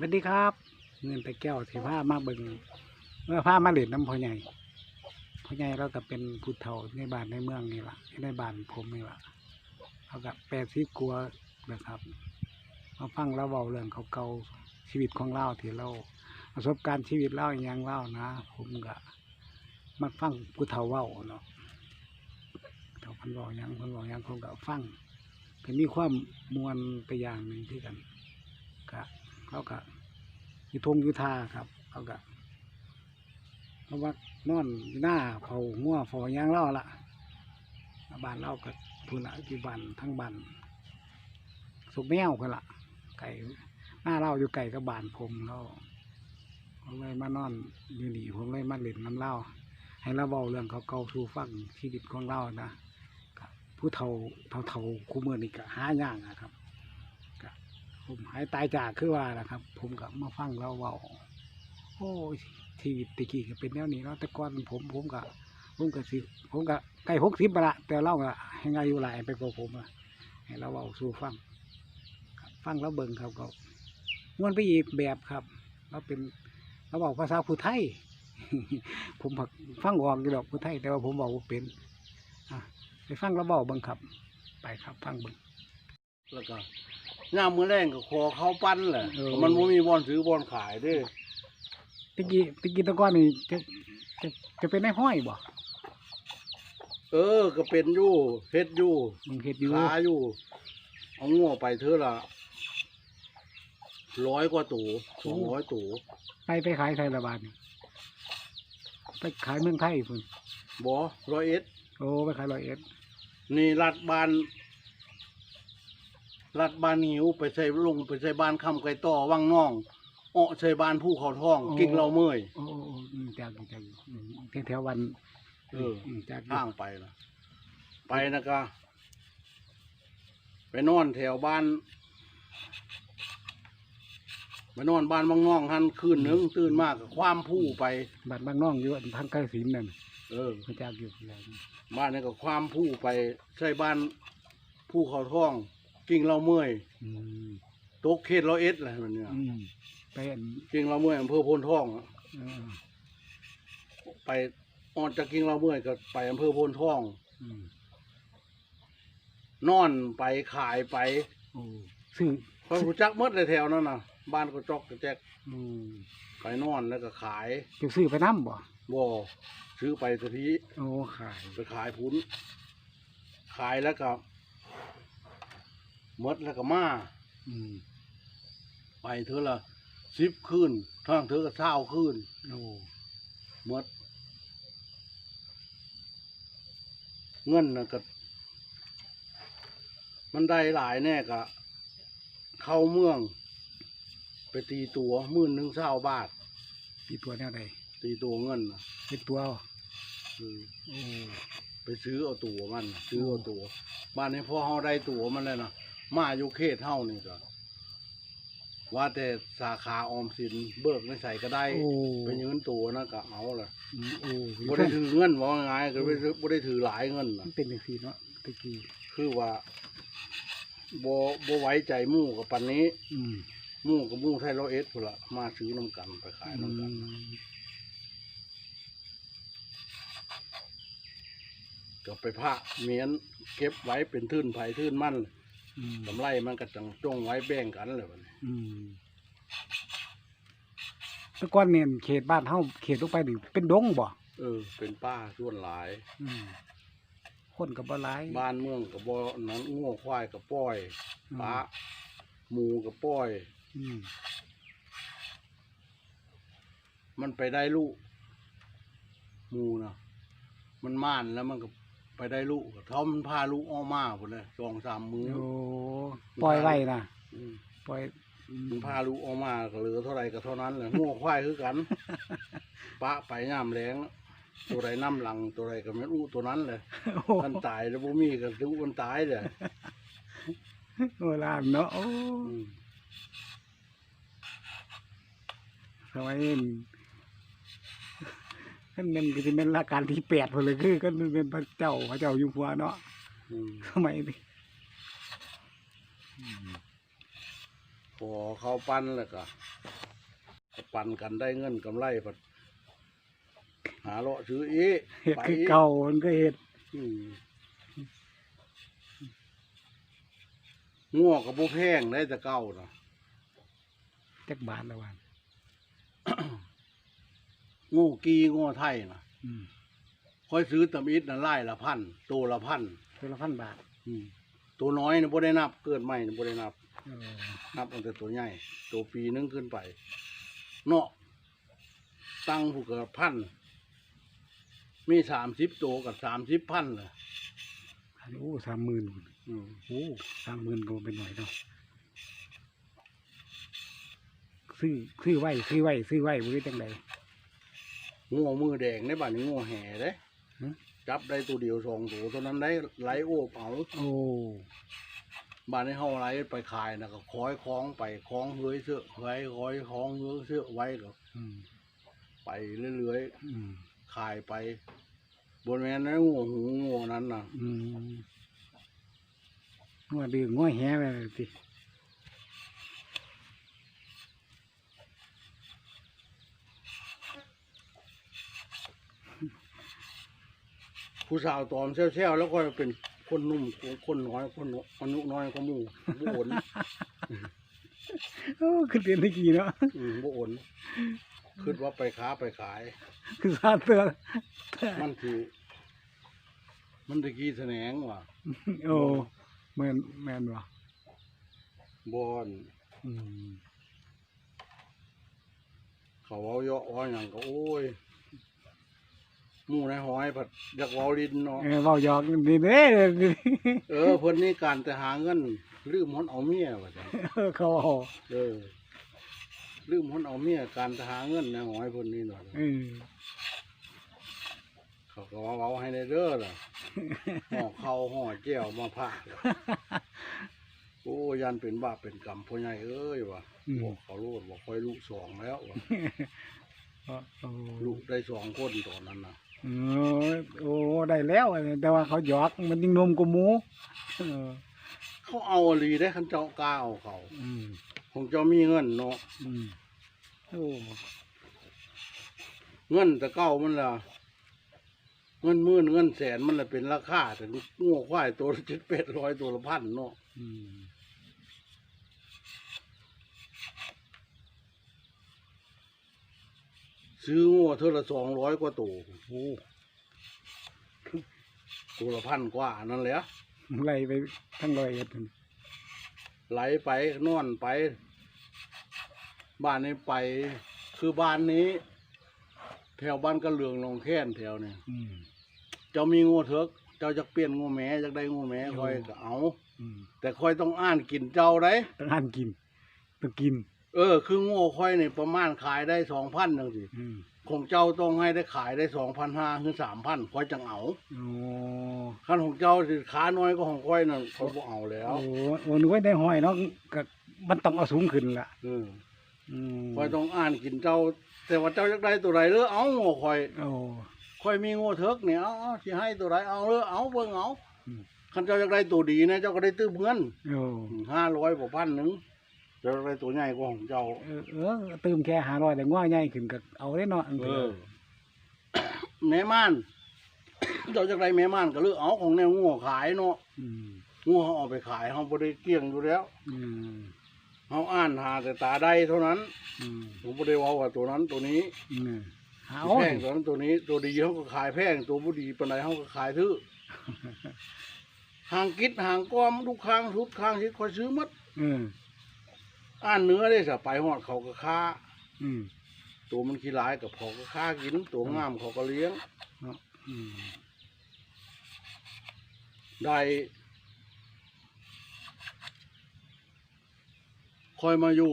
สวัสดีครับเงินตะแก้วที่พามาเบิงเมื่อพามาเล่นน้ำพ่อใหญ่พ่อใหญ่เราก็เป็นผู้เฒ่าในบ้านในเมืองนี่ละในบ้านผมนี่ละเขาก็แปดสิบกลัวนะครับมาฟังเราเบาเรื่องเก่าๆชีวิตของเราที่เราประสบการณ์ชีวิตเล่าอย่างเล่านะ ผมก็มักฟังผู้เฒ่าเว้าเนาะเฒ่าพันบอกยังพันบอกยังผมก็ฟังก็มีความมวลไปอย่างหนึ่งที่กันก็ เขาก็อยู่ทงอยู่ท่าครับเขาก็เขาว่านอนหน้าเผาหัวเผาหยางเล่าละบ้านเล่าก็ทุนละอยู่บ้านทั้งบ้านสุกแมวกันละไก่หน้าเล่าอยู่ไก่กับบ้านผมเราผมเลยมานอนอยู่นี่ผมเลยมาเล่นน้ำเล่าให้เราเบาเรื่องเขาเกาๆสู่ฟังชีวิตของเรานะผู้เฒ่าเฒ่าเฒ่าคู่มือนี่ก็หายากนะครับ ผมหายตายจากคือว่านะครับ ผมก็มาฟังเราเบาโอ้ยชีวิตตะกี้ก็เป็นแนวนี้เนาะแต่ก่อนผมผมก็ผมก็สิผมก็ใกล้หกสิบละแต่เราก็ให้อายุหลายไปกว่าผมอะให้เราเบาสู่ฟังฟังแล้วเบิ่งเขาก็ม้วนไปอีกแบบครับเราเป็นเราบอกภาษาผู้ไทย ผมผักฟังออกอยู่ดอกผู้ไทย แต่ว่าผมบอกว่าเป็นอะไปฟังแล้วบอกเบิ่งครับ ไปครับฟังเบิ่งแล้วก็ ย่ามมือแรงก็ขอเขาปั้นแหละเออ มันบ่มีบอลซื้อบอลขายเด้ตะกี้ตะกี้ตะก้อนนี่จะจะจะเป็นในห้อยบ่เออ ก็เป็นอยู่เฮ็ดอยู่มึงเฮ็ดอยู่ขาอยู่ เอางัวไปเท่าละร้อยกว่าตูสองร้อยตูไปไปขายไทยละบาทนี่ไปขายเมืองไทยพุ่นบ่ร้อยเอ็ดโอ้ไปขายร้อยเอ็ดนี่รัดบาน รัดบานหิวไปใส่ลงไปใส่บ้านคำไก่ต่อวังน่องอ้อใส่บ้านผู้เขาท้อง กิ่งเราเมื่อย โอ้โอ้โอ้อืมจากอยู่จากอยู่อืมแถวแถววันเออ มจากอยู่ ทางไปนะไปนะก็ไปนอนแถวบ้านไปนอนบ้านบางน้องหันคืนหนึงตื่นมากกับความผู้ไป บ้านบางน้องอยู่ทางใกล้สินนั่นเออ มาจากอยู่แล้วบ้านนี้ก็ความผู้ไปใช่บ้านผู้เขาท้อง กิ่งเราเมื่อยอืมตกเขตเราเอ็ดอะไรมันเนี่ยอืมไปอันกิ่งเราเมื่อยอำเภอโพนท้องอะเออไปออกจากกิ่งเราเมื่อยก็ไปอำเภอโพนท้อง อืมนอนไปขายไปโอ้ซื้อคอยรู้จักหมดเลยแถวนั้นน่ะ บ้านก็จอกกระแจกอืมไปนอนแล้วก็ขายจะซื้อไปน้ำบ่บ่ซื้อไปสทีโอ้ขายไปขายพุ้นขายแล้วก็ หมดแล้วก็มาอืมไปเธอละสิบคืนทั้งเธอก็เช้าคืนโอ้หมด เงินนะก็มันได้หลายแน่ก็เข้าเมือง ไปตีตัวหมื่นหนึ่งเช้าบาทปีตัวแนวใดตีตัวเงินนะเป็นตัวอืมโอ้ ไปซื้อเอาตัวมันซื้อเอาตัวบ้านนี้พอเฮาได้ตัวมันเลยนะ มาอยู่เขตเฮานี่ก็ว่าแต่สาขาออมสินเบิกในใส่ก็ได้โอ้ ไปยืนตัวนะก็เอาละอืมโอ้บ่ได้ถือเงินว่าง่ายก็บ่ได้ถือบ่ได้ถือหลายเงินมัน่ะนเป็นอย่างสีเนาะตะกี้คือว่าบ่บ่ไว้ใจหมู่กับปันนี้อืมหมู่กับหมู่ไทยร้อยเอ็ดพุ่นละมาซื้อน้ำกันไปขายอืน้ำกันมก็ไปพระเมียนเก็บไว้เป็นทื่นไผทื่นมันอืม กำไรมันก็จังจ้องไว้แบ่งกันเลยบัดนี้อืมแต่ก่อนเนี่ยเขตบ้านเฮาเขตลงไปนี่เป็นดงบ่เออ เป็นป้าส่วนหลาย อืมคนกับบ่หลายบ้านเมืองกับบ่นั้นงัวควายกับป้อยอืมปลาหมูกับป้อย อืมมันไปได้ลูกหมูนะมันม่านแล้วมันก็ ไปได้ลูกเขามันพาลูกออกมาหมดเลยสองสามมือโอ้ปล่อยไว้นะอืมปล่อยอืมมันพาลูกออกมาก็เหลือเท่าไหร่ก็เท่านั้นแหละงัวควายคือกัน ปะไปย่ามแรงตัวใดน้ำหลังตัวใดก็ไม่รู้ตัวนั้นเลยโอ้มันตายแล้วบ่มีก็รู้มันตายเลยโบราณเนาะโอ้อืม สมัยนี้ ขึ้นเป็นก็จะเป็นราชการที่แปดพอเลยคือก็เป็นพระเจ้าพระเจ้าอยู่หัวเนาะอืมสมัยนี้อืมพอเขาปั้นแล้วก็ก็ปั่นกันได้เงินกำไรพัดหาเลาะซื้ออีกเฮ็ดไปคืออีกเก่ามันก็เฮ็ดอืมงัวกับโบแพงได้แต่เก่าเนาะจักบาทละวัน งูกีงูไทยนะอืมค่อยซื้อตำอิดน่ะไล่ละพันตัวละพันตัวละพันบาทอืมตัวน้อยนี่บ่ได้นับ เกิดใหม่นี่บ่ได้นับ เออนับตั้งแต่ตัวใหญ่ตัวปีนึงขึ้นไป เนาะตั้งผู้เกิดพันมีสามสิบตัวกับสามสิบพันเลยอันนี้โอ้สามหมื่นอืมโอ้สามหมื่นก็เป็นหน่อยเนาะซื้อซื้อไว้ซื้อไว้ซื้อไว้บ่ได้จังได งูมือแดงในบ้านนี้งูแห่เด้ฮะจับได้ตัวเดียวสองตัวตัวนั้นได้ไหลโอบเอาโอ้บ้านนี้เฮาไหลไปขายนะก็คอยคล้องไปคล้องเฮ้ยเสื้อไว้คอยคล้องเฮ้ยเสื้อไว้ก็อืมไปเรื่อยอืมๆขายไป บนแม่นนงูหูงูนั้นน่ะอืมงัวดื้องัวแหไปเลยสิ ผู้สาวตอมเชี่ยวๆแล้วก็เป็นคนหนุ่มคนน้อยคนอายุน้อยก็หมู่บ่โอนโอ้คือเรียนตะกี้เนาะอืมบ่โอนคิดว่าไปค้าไปขาย คือซาเตือมันคือ มันตะกี้แสนงว่ะโอ้แม่นแม่นบ่บอนอืมเขาเอาเยาะอ้อหยังก็โอ้ย หมู่ในหอยผัดอยากเว้าลิ้นเนาะ เออเว้าหยอกนี่เด้เออเพิ่นนี่การแต่หาเงินลืมหนเอาเมียว่าจังเออเขาเอาเออลืมหนเอาเมียการแต่หาเงินในหอยเพิ่นนี่เนาะเออเขาก็ว่าเว้าให้ในเด้อล่ะห่อข้าวห่อแก้วมาพากโอ้ยันเป็นบาปเป็นกรรมพ่อใหญ่เอ้ยว่ะอืมบอกเขาโลดบอกคอยลูกสองแล้วว่ะ โอ้ลูกได้สองคนตอนนั้นนะเออ โอ้ได้แล้ว แต่ว่าเขาหยอกมันยิ่งนมกว่าหมูเออเขาเอาอลีได้คันเจ้ากล้าเอาเขาอืมของเจ้ามีเงินเนาะอืมโอ้เงินแต่เก้ามันละเงินหมื่นเงินแสนมันละเป็นราคาแต่งัวควายตัวละเจ็ดเป็ดร้อยตัวละพันเนาะ อืม ซื้องัวเท่าละสองร้อยกว่าตัวโอ้ตัวละพันกว่านั่นแหละไล่ไปทั้งร้อยเอ็ดพุ่นไหลไปนอนไป บ้านนี้ไป คือบ้านนี้ แถวบ้านกระเหลืองหนองแค้นแถวเนี่ยอืม เจ้ามีงูเถกเจ้าจะเปลี่ยนงูแหม่จะได้งูแหม่โอ้ คอยก็เอา อืมแต่ค่อยต้องอ่านกินเจ้าได้ต้องหันกินต้องกิน เออ คือโง่ค่อยนี่ประมาณขายได้สองพันจังสิอืมของเจ้าต้องให้ได้ขายได้สองพันห้าถึงสามพันค่อยจังเอาโอ้ขั้นของเจ้าสิขาน้อยก็ของค่อยนั่นค่อยบ่เอาแล้วโอ้โอ้นึกว่าได้หอยเนาะก็มันต้องเอาสูงขึ้นล่ะเอออืมค่อยต้องอ่านกินเจ้า แต่ว่าเจ้าอยากได้ตัวใดเลือเอาโง่ค่อย โอ้ ค่อยมีโง่เถิกเนี่ยเอาเอาสิให้ตัวใดเอาเลือเอาเบิ่งเอาอืม คันเจ้าอยากได้ตัวดีนะเจ้าก็ได้ตื้มเงินโอ้ห้าร้อยกว่าพันหนึ่ง เจ้าอยากได้ตัวใหญ่กว่าของเจ้า เออเออตื่มแค่หาร้อยแต่ง่อยใหญ่ขึ้นก็เอาได้เนาะเออ แม่ม่านเจ้าจากไรแม่ม่านก็เลือกเอาของแนวงัวขายเนาะมงัวเขาเอาไปขายเขาบริเกลี้ยงอยู่แล้วอืมเขาอ่านหาแต่ตาได้เท่านั้นอืมผมไม่ได้เว่าว่าตัวนั้นตัวนี้อืมเอาแพงตัวนั้นตัวนี้ ตัวดีเขาก็ขายแพงตัวบุดีปานใดเขาก็ขายทื่อห่างกิดห่างก้อมทุกครั้งทุกครั้งที่คอยซื้อมัดอืม อ่านเนื้อได้สะไปหอดเขาก็ค้า อืม ตัวมันขี้ร้ายกับเขาก็ค้ากิน ตัวงามเขาก็เลี้ยงเนาะอืมได้คอยมาอยู่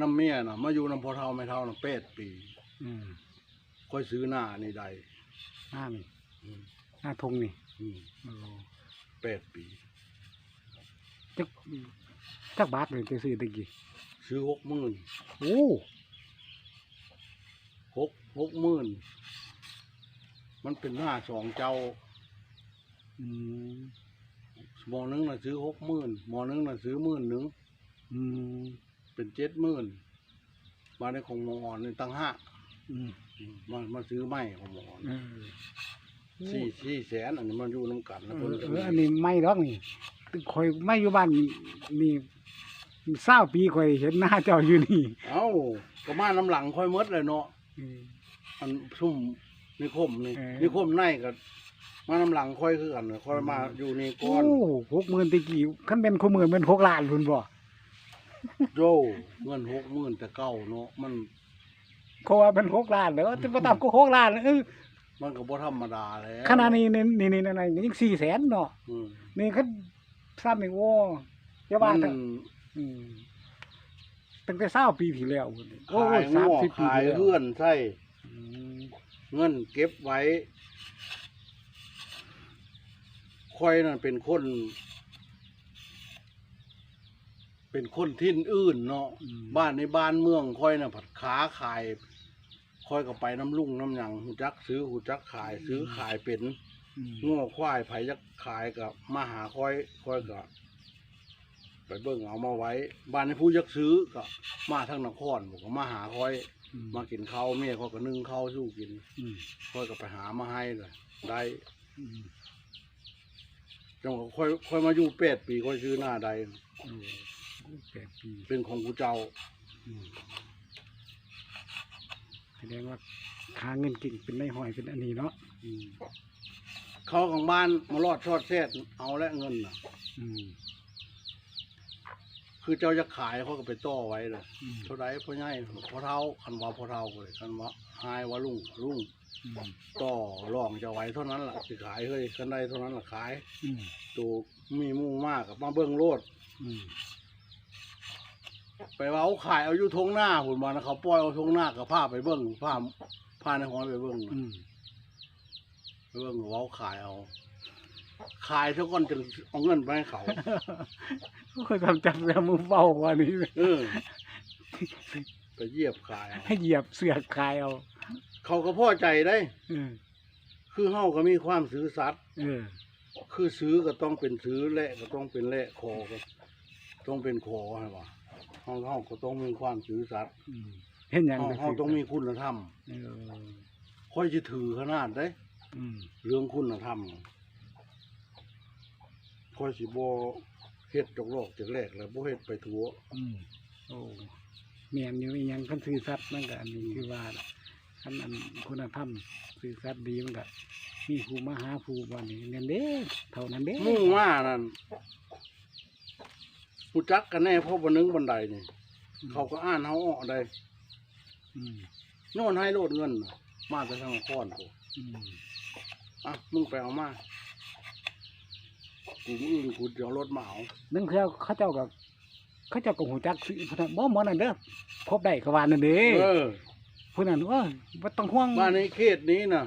น้ำเมียนะมาอยู่น้ำพอเท่าไม่เท่านะแปดปีอืมคอยซื้อหน้านี่ได้หน้านี่อืมหน้าทงนี่อืมโอ้แปดปี จัก จักบาทเลยจะซื้อตะกี้ซื้อหกหมื่นโอ้หกหกหมื่นมันเป็นหน้าสองเจ้าอืมหมอนึงน่ะซื้อหกหมื่นหมอนึงน่ะซื้อหมื่นหนึ่งออืมเป็นเจ็ดหมื่นบ้านในของหมออ่อนนี่ตั้งห้าอืมมามาซื้อไม้ของหมออ่อนเออสี่สี่แสนอันนี้มันอยู่น้ำกันเอนะอเพิ่นก็เอมีออันนี้ไม่หรอกนี่ ข่อยไม่อยู่บ้านนี่เศร้าปีข่อยเห็นหน้าเจ้าอยู่นี่เอ้าก็มาน้ำหลังค่อยหมดเลยเนาะอืมอันซุ่มนิคมนี่เออนิคมในก็มาน้ำหลังค่อยคือกันน่ะค่อยมาอยู่นี่ก่โอ้อนหกหมื่นตะกี้คันเป็นข้อมือเป็นหกล้านพุ่นบ่โยเงินหกหมื่นแต่เก้าเนาะมันเขาว่าเป็นหกล้านแล้วแต่บ่ตามก็หกล้านเออมันก็บ่ธรรมดาแล้วขนาดนี้นี่นี่นี่นี่นี่ยังสี่แสนเนาะอืมนี่คัน ซ้ำนี่โอ้อย่าว่ามันแต่อืมตั้งแต่เศร้าปีที่แล้วพุ่นโอ้ขายสามงัวสิบปีขายที่แล้วเฮือนใส่อืมเงินเก็บไว้ค่อยนั่นเป็นคน เป็นคนทิ้นอื่นเนาะ อืมบ้านในบ้านเมืองค่อยน่ะผัดขาขายค่อยก็ไปน้ำลุงน้ำหยังหูจักซื้อหูจักขายซื้อขายเป็น อืมง้อควายไผยักขายกับมาหาค่อยค่อยก็ไปเบิ่งเอามาไว้ บ้านในผู้ยักซื้อก็มาทางนครบอกว่ามาหาค่อยอืมมากินข้าวเมียเขาก็นึ่งข้าวสู้กินอืมค่อยก็ไปหามาให้เลยได้อืมจังหวะค่อยค่อยมาอยู่เป็ดปีค่อยซื้อหน้าใดโอ้แปดปีเป็นของกูเจ้าอืมแสดงว่าหาเงินเก่งเป็นในหอยเป็นอันนี้เนาะอืม เขาของบ้านมาลอดชอดแทดเอาและเงินน่ะ อืม คือเจ้าจะขายเขาก็ไปต่อไว้เลยอืม เท่าไรพ่อใหญ่พ่อเท่าคันว่าพ่อเท่าเลยคันว่าหายว่าลุงลุงอืมต่อรองจะไว้เท่านั้นล่ะสิขายเฮ้ยกันได้เท่านั้นล่ะขายอืมตัวมีหมู่มากกับมาเบิ้งโลด อืมไปว่าเอาขายเอาอยู่ทงหน้าหุ่นมานะเขาปล่อยเอาทงหน้ากับผ้าไปเบิ้งผ้าผ้าในห้อยไปเบิ้งอืม ไปเบิ้งว่าเอาขายเอา ขายเท่าก่อนจึงเอาเงินไปให้เขา ก็ทำจับเสือมือเฝ้ากว่านี้เออไปเหยียบขายเอาให้เหยียบเสือคายเอาเขาก็พอใจได้ เออคือเฮาก็มีความซื่อสัตย์เออคือซื้อก็ต้องเป็นซื้อแลกก็ต้องเป็นแลกคอก็ต้องเป็นคอให้ว่าเฮาเฮาก็ต้องมีความซื่อสัตย์อืมเห็นอย่างเฮาก็เฮาต้องมีคุณธรรมเออ ค่อยสิถือขนาดได้อืม เรื่องคุณธรรมค่อยสิบ่เฮ็ดจกโลกจากแรกแล้วบ่เฮ็ดไปทั่วอืมโอ้เมียนอยู่อีหยังคันซื่อสัตย์มันก็อันนี้คือว่าคันอันคุณธรรมซื่อสัตย์ดีมันก็มีผู้มาหาผู้บ่นี่นั่นเด้เท่านั้นเด้มุ่งว่านั่นรู้จักกันแน่เพราะบ่นึงบันไดนี่เขาก็อ่านเฮาออกได้อืมโน่นให้โลดเงินน่ะมาแต่ทางนครพุ่นอืม อะมึงไปเอามากูมืออื่นกูจะเอารถมาเอานั่นคือเขาเจ้ากับเขาเจ้ากับหูจักสิพุ่นน่ะบ่หมอนั่นเด้อพบได้ก็ว่านั่นเด้เออพุ่นนั่นเอ้ยบ่ต้องห่วงบ้านในเขตนี้น่ะ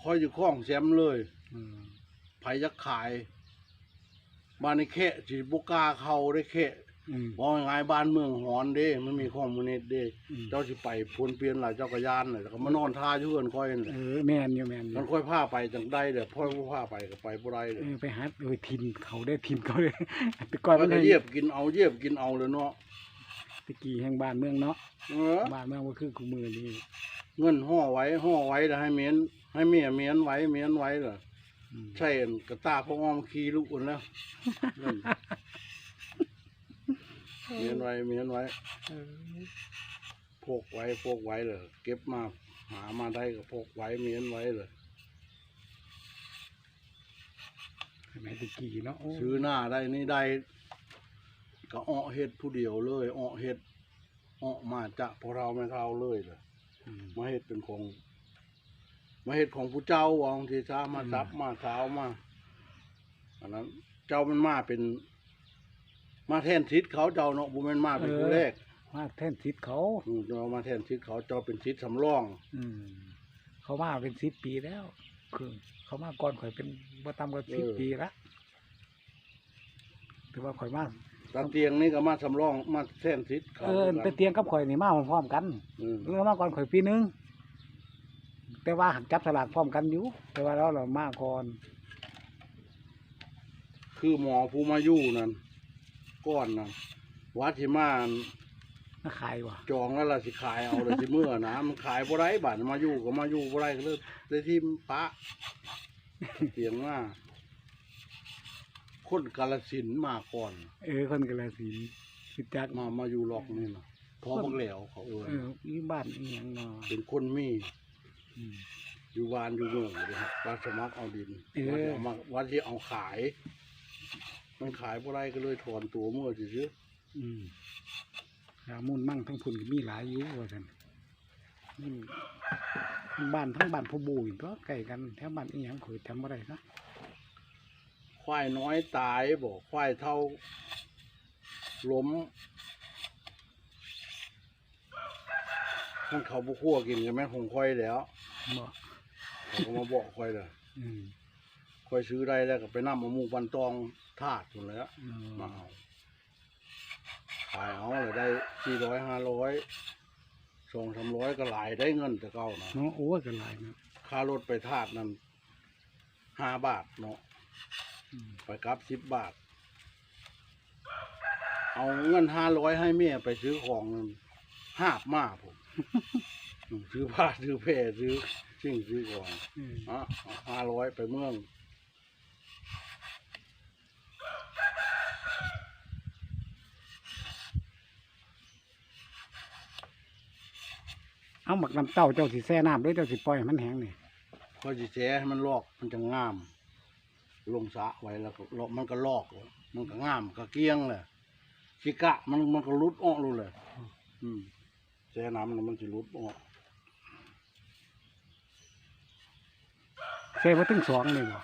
คอยอยู่ข้องแชมป์เลยอืมไผจะขายบ้านในเขตสิบุกล้าเข้าได้เขต อืมว่าไงบ้านเมืองหอนเด้มันมีข้อมูลเน็ตเด้อืม เจ้าสิไปพวนเปลี่ยนหลายเจ้ากระยานเลยแล้วก็มานอนท่าอยู่เอนค่อยนั่นแหเอละอแม่นอยู่แม่นอยู่มันค่อยพาไปจังได้เด้อพ่อยบ่พาไปก็ไปบ่ได้เลเอยอไปหาโอ้ยทินเขาได้ทินเขาได้แต่ก่อนมัมันนก็ให้เหยียบกินเอาเหยียบกินเอาเลยเนาะตะกี้แห่งบ้านเมืองเนาะเออ บ้านเมืองบ่คือกูมือนี่เงินห่อไว้ห่อไว้แล้วให้เมียนให้เมียเมียนไว้เมียนไว้เหรออืมใช่อันกระตาพวกอ้อมขี่ลูกอุ่นแล้วเงิน เมียนไว้เมียนไว้เออพกไว้พกไว้เลยเก็บมาหามาได้ก็พกไว้เมียนไว้เลยสมัยตะกี้เนาะโอ้ซื้อหน้าได้นี่ได้ ก็อ้อเฮ็ดผู้เดียวเลยอ้อเฮ็ดอ้อมาจะพอเราไม่เท่าเลยเลยอืมมาเฮ็ดเป็นของ มาเฮ็ดของผู้เจ้าวางทีช้ามาอืมซับมาเช้ามาอันนั้น เจ้ามันมาเป็น มาแทนทิศเขาเจ้าเนาะบุแม่นมาเป็นผู้แรกมาแท่นทิศเขา อืมเจ้ามาแทนทิศเขาเจ้าเป็นทิศสำรอง อืม เขามาเป็นสิบปีแล้ว คือ เขามาก่อนข่อยเป็นบ่ต่ำกว่าสิบปีละถือว่าข่อยมาตาเตียงนี่ก็มาสำรองมาแทนทิศเขาเออไปเตียงกับข่อยนี่มาพร้อมๆกันอืมเรือมาก่อนข่อยปีหนึงแต่ว่าหักจับสลากพร้อมกันอยู่ แต่ว่าเราเรามาก่อนคือหมอผู้มาอยู่นั่น ก้อนนะวัดที่มามาขายว่ะจองแล้วล่ะสิขายเอาเลยสิเมื่อนะมันขายบ่ได้บาดมาอยู่ก็มาอยู่บ่ได้ก็เลยได้ที่ปะเสียงมาคนกาลสินธุ์มาก่อน เออคนกระสีคือจักมามาอยู่หลอกนี่นะพอบักเหลวเขาเอ่ยเออมีบ้านอีหยังเนาะเป็นคนมีอืม อยู่วานอยู่เมืองเลยครับวัดสมัครเอาดินเออ วัดที่เอามาวัดที่เอาขาย มันขายบ่ได้ก็เลยถอนตัวเมื่อซื่ออืมขามูลมั่งทั้งพุ่นก็มีหลายอยู่ว่าซั่นอืมทั้งบ้านทั้งบ้านพ่อบูอยู่ตัวใกล้กันแถวบ้านอีหยังข่อยจำบ่ได้นะๆควายน้อยตายบอกควายเท่าล้มท่านเขาบุคั่วกินกันแม่นคงค่อยแล้วบ่เขาก็มาบอกค่อยเลยอืม ค่อยซื้อได้แล้วก็ไปนำมะม่วงปันตองทาดหมดแล้วอืมมาเอาขายเอาเลยได้สี่ร้อยห้าร้อยสองสามร้อยก็หลายได้เงินแต่เก่านะเนาะโอ้ยก็หลายนะค่ารถไปทาดนั้นห้าบาทเนาะอืมไปกลับสิบบาท เอาเงินห้าร้อยให้เมียไปซื้อของนั่นห้าบมาผม อืมซื้อผ้าซื้อแพรซื้อสิ่งซื้อของ เอออะห้าร้อยไปเมือง เอาหมักน้ำเต้าเจ้าสิแช่น้ำหรือเจ้าสิปล่อยให้มันแห้งนี่ก็จะแช่ให้มันลอกมันจะงาม ลงสระไว้แล้วก็ลอกมันก็ลอกเลยมันก็งามก็เกลี้ยงเลยชิกะมันมันก็รุดออกรู้เลย อืมแช่น้ำแล้วมันจะรุดออกแช่บ่ถึงสองเลยบ่